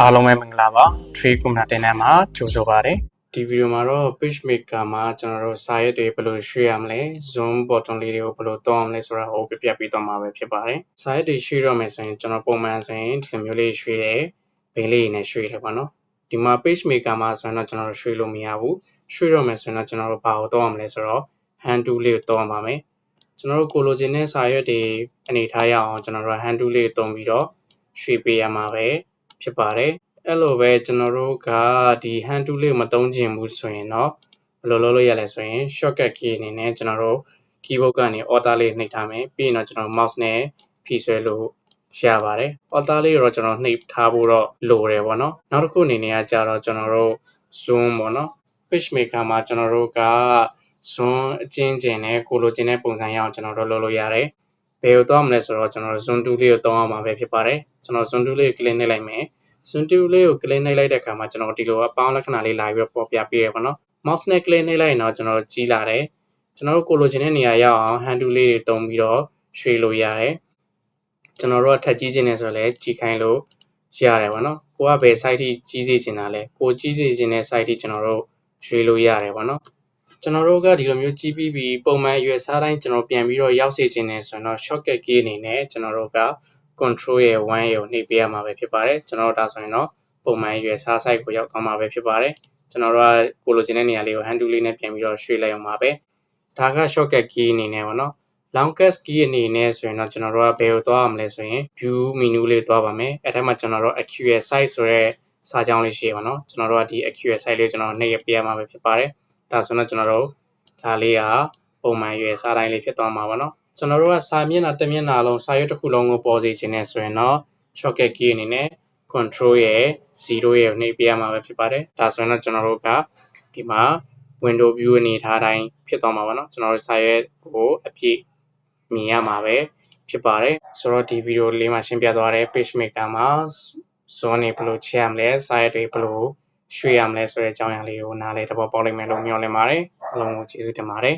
အားလုံးပဲမင်္ဂလာပါ Tree Community တင်တဲ့မှာကြိုဆိုပါရစေဒီဗီဒီယိုမှာတော့ page maker မှာကျွန်တော်တို့စာရက်တွေဘယ်လိုရွှေ့ရမလဲ zoom button လေးတွေကိုဘယ်လိုတောင်းရမလဲဆိုတာကိုပြပြပေးသွားမှာပဲဖြစ်ပါတယ်စာရက်တွေရွှေ့ရမယ်ဆိုရင်ကျွန်တော်ပုံမှန်ဆိုရင်ဒီလိုမျိုးလေးရွှေ့တယ်ဘိန်းလေးနဲ့ရွှေ့တယ်ပေါ့နော်ဒီမှာ page maker မှာဆိုရင်တော့ကျွန်တော်တို့ရွှေ့လို့မရဘူးရွှေ့ရမယ်ဆိုရင်တော့ကျွန်တော်တို့ဘာကိုတောင်းရမလဲဆိုတော့ hand tool လေးကိုတောင်းပါမယ်ကျွန်တော်တို့ကိုလိုချင်တဲ့စာရွက်တွေအနေထားရအောင်ကျွန်တော်တို့ hand tool လေးကိုတုံးပြီးတော့ရွှေ့ပေးရမှာပဲ ဖြစ်ပါတယ်အဲ့လိုပဲကျွန်တော်တို့ကဒီ hand tool လေးကိုမတုံးချင်ဘူးဆိုရင်တော့ဘယ်လိုလုပ်လို့ရလဲဆိုရင် shortcut key အနေနဲ့ကျွန်တော်တို့ keyboard ကနေ order လေးနှိပ်ထားမယ်ပြီးရင်တော့ကျွန်တော် mouse နဲ့ဖြည့်ဆွဲလို့ရပါတယ် order လေးကိုတော့ကျွန်တော်နှိပ်ထားဖို့တော့လိုတယ်ပေါ့နော်နောက်တစ်ခုအနေနဲ့ကကြတော့ကျွန်တော်တို့ zoom ပေါ့နော် page maker မှာကျွန်တော်တို့က zoom အချင်းချင်းနဲ့ကိုလိုချင်တဲ့ပုံစံရအောင်ကျွန်တော်တို့လုပ်လို့ရတယ် ဘယ်ကိုသွားမလဲဆိုတော့ကျွန်တော် zoom tool လေးကိုတောင်းအောင်မှာပဲဖြစ်ပါတယ်ကျွန်တော် zoom tool လေးကို click နှိပ်လိုက်မယ် zoom tool လေးကို click နှိပ်လိုက်တဲ့အခါမှာကျွန်တော်ဒီလိုအပေါင်းလက္ခဏာလေးလာပြီးတော့ပေါ်ပြပေးရပါတော့ mouse နဲ့ click နှိပ်လိုက်ရင်တော့ကျွန်တော်ကြီးလာတယ်ကျွန်တော်တို့ကိုလိုချင်တဲ့နေရာရောက်အောင် hand tool လေးတွေတုံးပြီးတော့ရွှေ့လို့ရတယ်ကျွန်တော်တို့ကထပ်ကြီးခြင်းနဲ့ဆိုလည်းကြီးခိုင်းလို့ရတယ်ဗောနော်ကိုကဘယ် site ထိကြီးစေချင်တာလဲကိုကြီးစေချင်တဲ့ site ထိကျွန်တော်တို့ရွှေ့လို့ရတယ်ဗောနော် ကျွန်တော်တို့ကဒီလိုမျိုးကြီးပြီးပြီးပုံမှန်ရွယ်စားတိုင်းကျွန်တော်ပြန်ပြီးတော့ရောက်စေချင်တယ်ဆိုတော့ shortcut key အနေနဲ့ကျွန်တော်တို့က control ရဲ့1ရဲ့ကိုနှိပ်ပေးရမှာပဲဖြစ်ပါတယ်ကျွန်တော်တို့ဒါဆိုရင်တော့ပုံမှန်ရွယ်စား site ကိုရောက်သွားမှာပဲဖြစ်ပါတယ်ကျွန်တော်တို့ကကိုလိုချင်တဲ့နေရာလေးကို hand tool လေးနဲ့ပြန်ပြီးတော့ရွှေ့လိုက်အောင်ပါပဲဒါက shortcut key အနေနဲ့ပေါ့နော် longest key အနေနဲ့ဆိုရင်တော့ကျွန်တော်တို့ကဘယ်ကိုသွားရမလဲဆိုရင် view menu လေးသွားပါမယ်အဲထဲမှာကျွန်တော်တို့ accurate site ဆိုရဲစာကြောင်းလေးရှိပါတော့ကျွန်တော်တို့ကဒီ accurate site လေးကျွန်တော်နှိပ်ပြရမှာပဲဖြစ်ပါတယ် ဒါဆိုတော့ကျွန်တော်တို့ဒါလေးကပုံမှန်ရွယ်စားတိုင်းလေးဖြစ်သွားမှာပါနော်ကျွန်တော်တို့ကစာမျက်နှာတစ်မျက်နှာလုံးစာရွက်တစ်ခုလုံးကိုပေါ်စေခြင်းနဲ့ဆိုရင်တော့ shortcut key အနေနဲ့ control ရဲ့0ရဲ့နှိပ်ပြရမှာပဲဖြစ်ပါတယ်ဒါဆိုရင်တော့ကျွန်တော်တို့ကဒီမှာ window view အနေထားတိုင်းဖြစ်သွားမှာပါနော်ကျွန်တော်တို့စာရွက်ကိုအပြည့်မြင်ရမှာပဲဖြစ်ပါတယ်ဆိုတော့ဒီဗီဒီယိုလေးမှာရှင်းပြသွားတဲ့ page maker မှာဇွန်နေဘယ်လိုချက်ရမလဲစာရွက်တွေဘယ်လို ရွှေ့ရမလဲဆိုတဲ့အကြောင်းအရာလေးကိုနားလည်သဘောပေါက်လိမ့်မယ်လို့မျှော်လင့်ပါတယ်အားလုံးကိုကျေးဇူးတင်ပါတယ်